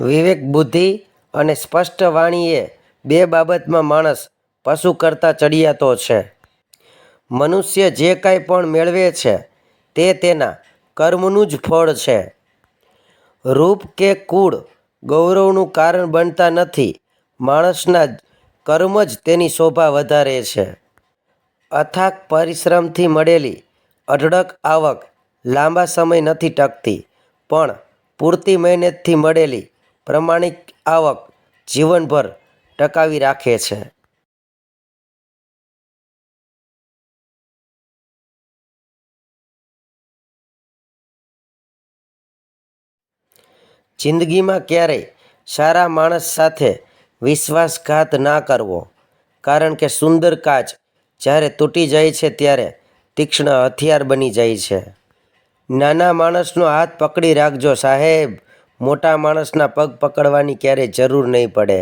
વિવેક બુદ્ધિ અને સ્પષ્ટ વાણીએ બે બાબતમાં માણસ પશુ કરતાં ચડિયાતો છે. મનુષ્ય જે કાંઈ પણ મેળવે છે, તે તેના કર્મનું જ ફળ છે. રૂપ કે કુળ ગૌરવનું કારણ બનતા નથી, માણસના કર્મ જ તેની શોભા વધારે છે. અથાક પરિશ્રમથી મળેલી અઢળક આવક લાંબા સમય નથી ટકતી, પણ પૂરતી મહેનતથી મળેલી પ્રમાણિક આવક જીવનભર ટકાવી રાખે છે. જિંદગીમાં ક્યારેય સારા માણસ સાથે વિશ્વાસઘાત ના કરવો, કારણ કે સુંદર કાચ જ્યારે તૂટી જાય છે ત્યારે તીક્ષ્ણ હથિયાર બની જાય છે. નાના માણસનો હાથ પકડી રાખજો સાહેબ. મોટા માણસના પગ પકડવાની ક્યારેય જરૂર નહીં પડે.